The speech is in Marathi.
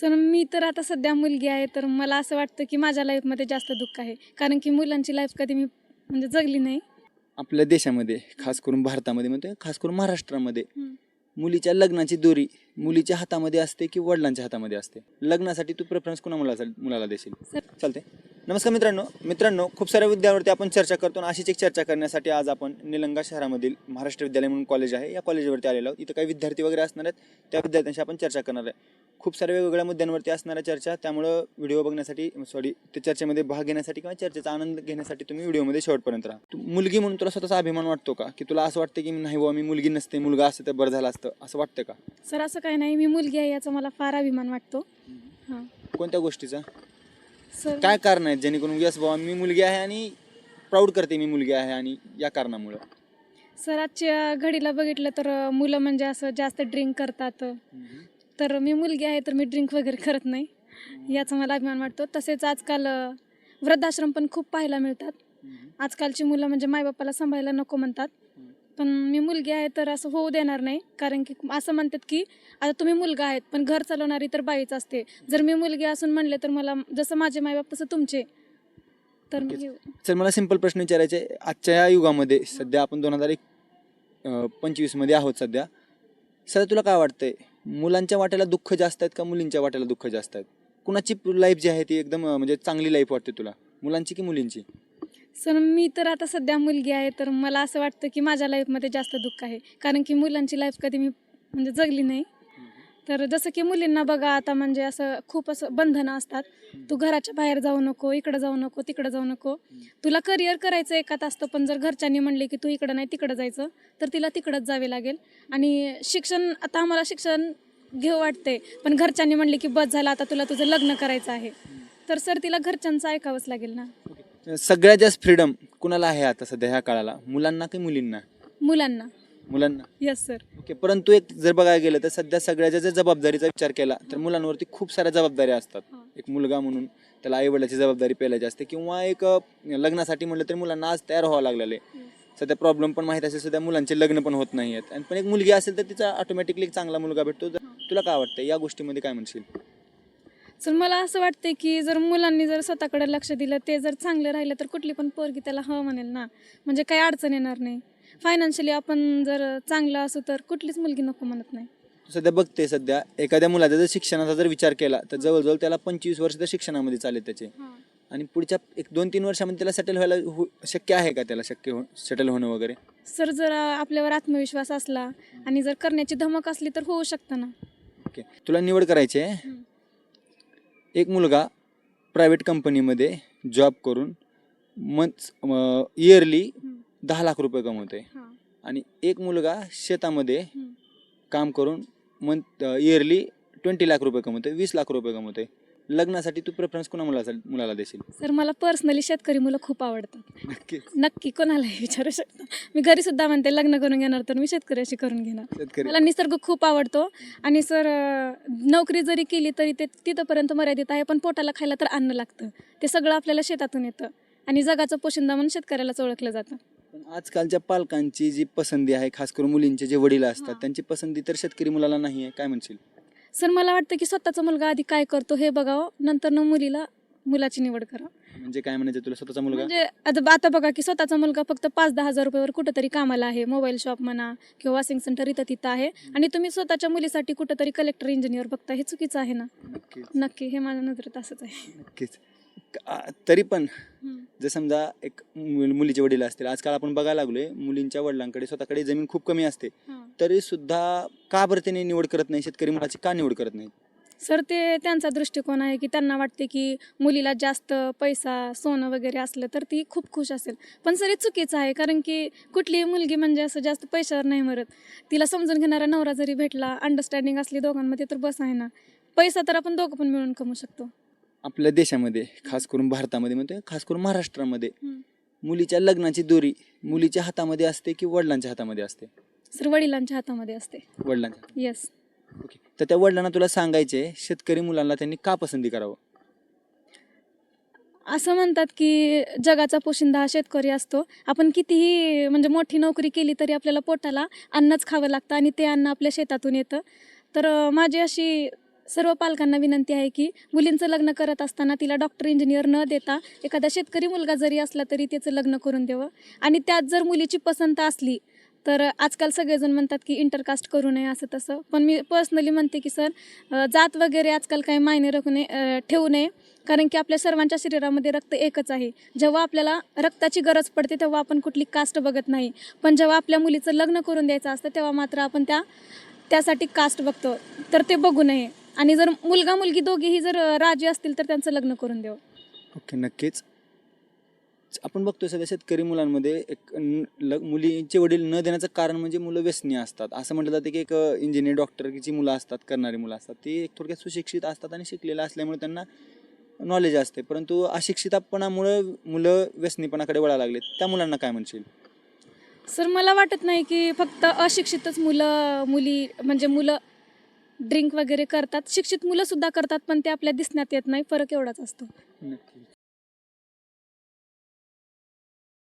सर मी तर आता सध्या मुलगी आहे तर मला असं वाटतं की माझ्या लाईफमध्ये जास्त दुःख आहे. कारण की मुलांची लाईफ कधी मी म्हणजे जगली नाही. आपल्या देशामध्ये खास करून भारतामध्ये म्हणतोय खास करून महाराष्ट्रामध्ये. मुलीच्या लग्नाची दोरी मुलीच्या हातामध्ये असते की वडिलांच्या हातामध्ये असते? लग्नासाठी तू प्रेफरन्स कुणा मुलाला मुलाला देशील? चालते नमस्कार मित्रांनो. मित्रांनो खूप साऱ्या मुद्द्यावरती आपण चर्चा करतो आणि अशीच एक चर्चा करण्यासाठी आज आपण निलंगा शहरामधील महाराष्ट्र विद्यालय म्हणून कॉलेज आहे. या कॉलेजवरती आलेलो आहोत. इथं काही विद्यार्थी वगैरे असणार आहेत. त्या विद्यार्थ्यांशी आपण चर्चा करणार आहे. खूप साऱ्या वेगवेगळ्या मुद्द्यांवरती असणाऱ्या चर्चा त्यामुळं व्हिडिओ बघण्यासाठी सॉरी त्या चर्चेमध्ये भाग घेण्यासाठी किंवा चर्चेचा आनंद घेण्यासाठी तुम्ही व्हिडिओमध्ये शेवटपर्यंत राहा. तू मुलगी म्हणून तुला स्वतःचा अभिमान वाटतो का? की तुला असं वाटतं की नाही बाबा मी मुलगी नसते मुलगा असतं तर बरं झालं असतं असं वाटतं का? सर असं काही नाही. मी मुलगी आहे याचा मला फार अभिमान वाटतो. हां. कोणत्या गोष्टीचा? सर काय कारण आहेत जेणेकरून यस बाबा मी मुलगी आहे आणि प्राऊड करते मी मुलगी आहे आणि या कारणामुळं? सर आजच्या घडीला बघितलं तर मुलं म्हणजे असं जास्त ड्रिंक करतात. तर मी मुलगी आहे तर मी ड्रिंक वगैरे करत नाही. याचा मला अभिमान वाटतो. तसेच आजकाल वृद्धाश्रम पण खूप पाहायला मिळतात. आजकालची मुलं म्हणजे मायबापाला सांभाळायला नको म्हणतात. पण मी मुलगी आहे तर असं होऊ देणार नाही. कारण की असं म्हणतात की आता तुम्ही मुलगा आहेत पण घर चालवणारी तर बाईच असते. जर मी मुलगी असून म्हणले तर मला जसं माझे मायबाप तसं तुमचे. तर मी सर मला सिंपल प्रश्न विचारायचे. आजच्या या युगामध्ये सध्या आपण दोन हजार एक पंचवीसमध्ये आहोत सध्या. सध्या तुला काय वाटतंय? मुलांच्या वाट्याला दुःख जास्त आहेत का मुलींच्या वाट्याला दुःख जास्त आहेत? कुणाची लाईफ जी आहे ती एकदम म्हणजे चांगली लाईफ वाटते तुला? मुलांची की मुलींची? सर मी तर आता सध्या मुलगी आहे तर मला असं वाटतं की माझ्या लाईफमध्ये जास्त दुःख आहे. कारण की मुलांची लाईफ कधी मी म्हणजे जगली नाही. तर जसं की मुलींना बघा आता म्हणजे असं खूप असं बंधनं असतात. तू घराच्या बाहेर जाऊ नको इकडं जाऊ नको तिकडं जाऊ नको. तुला करिअर करायचं एकात असतं पण जर घरच्यांनी म्हणले की तू इकडं नाही तिकडं जायचं तर तिला तिकडंच जावे लागेल. आणि शिक्षण आता आम्हाला शिक्षण घेऊ वाटते पण घरच्यांनी म्हणले की बस झालं आता तुला तुझं लग्न करायचं आहे. तर सर तिला घरच्यांचं ऐकावंच लागेल ना. सगळ्यात जास्त फ्रीडम कुणाला आहे आता सध्या ह्या काळाला? मुलांना की मुलींना? मुलांना. मुलांना? येस सर ओके परंतु एक जर बघायला गेलं तर सध्या सगळ्याच्या जर जबाबदारीचा विचार केला तर मुलांवरती खूप साऱ्या जबाबदाऱ्या असतात. एक मुलगा म्हणून त्याला आई वडिलाची जबाबदारी पेलायची असते किंवा एक लग्नासाठी म्हणलं तरी मुलांना आज तयार व्हावं लागलेले सध्या प्रॉब्लेम पण माहीत असेल सध्या मुलांचे लग्न पण होत नाही आहेत. आणि पण एक मुलगी असेल तर तिचा ऑटोमॅटिकली एक चांगला मुलगा भेटतो. तुला काय वाटतं या गोष्टीमध्ये काय म्हणशील? सर मला असं वाटतं की जर मुलांनी जर स्वतःकडे लक्ष दिलं ते जर चांगलं राहिलं तर कुठली पण पोरगी त्याला हवं म्हणेल ना. म्हणजे काही अडचण येणार नाही. फायनान्शियली आपण जर चांगलं असू तर कुठलीच मुलगी नको म्हणत नाही. सध्या बघते सध्या एखाद्या मुलाचा जर शिक्षणाचा जर विचार केला तर जवळजवळ त्याला पंचवीस वर्ष तर शिक्षणामध्ये चालेल त्याचे. आणि पुढच्या एक दोन तीन वर्षामध्ये त्याला सेटल व्हायला हो शक्य आहे का त्याला शक्य हो सेटल होणं वगैरे? सर जर आपल्यावर आत्मविश्वास असला आणि जर करण्याची धमक असली तर होऊ शकतं ना? ओके तुला निवड करायची आहे. एक मुलगा प्रायव्हेट कंपनीमध्ये जॉब करून मंथ इयरली. दहा लाख रुपये कमवतोय. हां. आणि एक मुलगा शेतामध्ये हम्म. काम करून मंथ इयरली ट्वेंटी लाख रुपये कमवतोय वीस लाख रुपये कमवतोय. लग्नासाठी तू प्रेफरन्स कोणा मुलाला मुलाला देशील? सर मला पर्सनली शेतकरी मुलं खूप आवडतात. नक्की नक्की कोणालाही विचारू शकता. मी घरी सुद्धा म्हणते लग्न करून घेणार तर मी शेतकऱ्याशी करून घेणार. शेतकरी. मला निसर्ग खूप आवडतो. आणि सर अं, नोकरी जरी केली तरी ते तिथंपर्यंत मर्यादित आहे पण पोटाला खायला तर अन्न लागतं. ते सगळं आपल्याला शेतातून येतं. आणि जगाचं पोशिंदा म्हणून शेतकऱ्यालाच ओळखलं जातं. पण आजकालच्या पालकांची जी पसंती आहे खास करून मुलींचे जे वडील असतात हां. त्यांची पसंती तर शेतकरी मुलाला नाही आहे. काय म्हणशील? सर मला वाटतं की स्वतःचा मुलगा आधी काय करतो हे बघावं नंतर न मुलीला मुलाची निवड करा म्हणजे काय म्हणायचं तुला स्वतःचा मुलगा? म्हणजे आता आता बघा की स्वतःचा मुलगा फक्त पाच दहा हजार रुपयावर कुठंतरी कामाला आहे मोबाईल शॉप म्हणा किंवा वॉशिंग सेंटर इथं तिथं आहे. आणि तुम्ही स्वतःच्या मुलीसाठी कुठंतरी कलेक्टर इंजिनियर बघता हे चुकीचं आहे ना? नक्कीच. नक्की हे माझ्या नजरेत असंच आहे. नक्कीच. तरी पण. जर समजा एक मुल- मुलीचे वडील असतील आजकाल आपण बघायला लागलोय मुलींच्या वडिलांकडे स्वतःकडे जमीन खूप कमी असते. तरी सुद्धा का बरं त्याने निवड करत नाही शेतकरी मुलाची का निवड करत नाही सर ते त्यांचा दृष्टिकोन आहे की त्यांना वाटते की मुलीला जास्त पैसा सोनं वगैरे असलं तर ती खूप खुश असेल. पण सर हे चुकीचं आहे कारण की कुठलीही मुलगी म्हणजे असं जास्त पैशावर नाही मरत. तिला समजून घेणारा नवरा जरी भेटला अंडरस्टँडिंग असली दोघांमध्ये तर बस आहे ना. पैसा तर आपण दोघं पण मिळून कमवू शकतो. आपल्या देशामध्ये खास करून भारतामध्ये म्हणतोय खास करून महाराष्ट्रामध्ये. मुलीच्या लग्नाची दोरी मुलीच्या हातामध्ये असते की वडिलांच्या हातामध्ये असते? सर वडिलांच्या हातामध्ये असते. वडिलांच्या येस ओके तर त्या वडिलांना तुला सांगायचे शेतकरी मुलांना त्यांनी का पसंती करावं? असं म्हणतात की जगाचा पोशिंदा हा शेतकरी असतो. आपण कितीही म्हणजे मोठी नोकरी केली तरी आपल्याला पोटाला अन्नच खावं लागतं आणि ते अन्न आपल्या शेतातून येतं. तर माझी अशी सर्व पालकांना विनंती आहे की मुलींचं लग्न करत असताना तिला डॉक्टर इंजिनियर न देता एखादा शेतकरी मुलगा जरी असला तरी त्याचं लग्न करून द्यावं. आणि त्यात जर मुलीची पसंत असली तर आजकाल सगळेजण म्हणतात की इंटरकास्ट करू नये असं तसं. पण मी पर्सनली म्हणते की सर जात वगैरे आजकाल काही मायने राखू नये ठेवू नये. कारण की आपल्या सर्वांच्या शरीरामध्ये रक्त एकच आहे. जेव्हा आपल्याला रक्ताची गरज पडते तेव्हा आपण कुठली कास्ट बघत नाही. पण जेव्हा आपल्या मुलीचं लग्न करून द्यायचं असतं तेव्हा मात्र आपण त्या त्यासाठी कास्ट बघतो. तर ते बघू नये. आणि जर मुलगा मुलगी दोघेही जर राजी असतील तर त्यांचं लग्न करून द्यावं ओके नक्कीच. आपण बघतोय सध्या शेतकरी मुलांमध्ये एक न- ल- मुलींचे वडील न देण्याचं कारण म्हणजे मुलं व्यसनी असतात. असं म्हटलं जातं की एक इंजिनियर डॉक्टरची मुलं असतात करणारी मुलं असतात ती एक थोडक्यात सुशिक्षित असतात आणि शिकलेलं असल्यामुळे त्यांना नॉलेज असते. परंतु अशिक्षितपणामुळं मुलं व्यसनीपणाकडे वळायला लागले त्या मुलांना काय म्हणशील? सर मला वाटत नाही की फक्त अशिक्षितच मुलं मुली म्हणजे मुलं ड्रिंक वगैरे करतात. शिक्षित मुलं सुद्धा करतात पण ते आपल्या दिसण्यात येत नाही. फरक एवढाच असतो. नक्की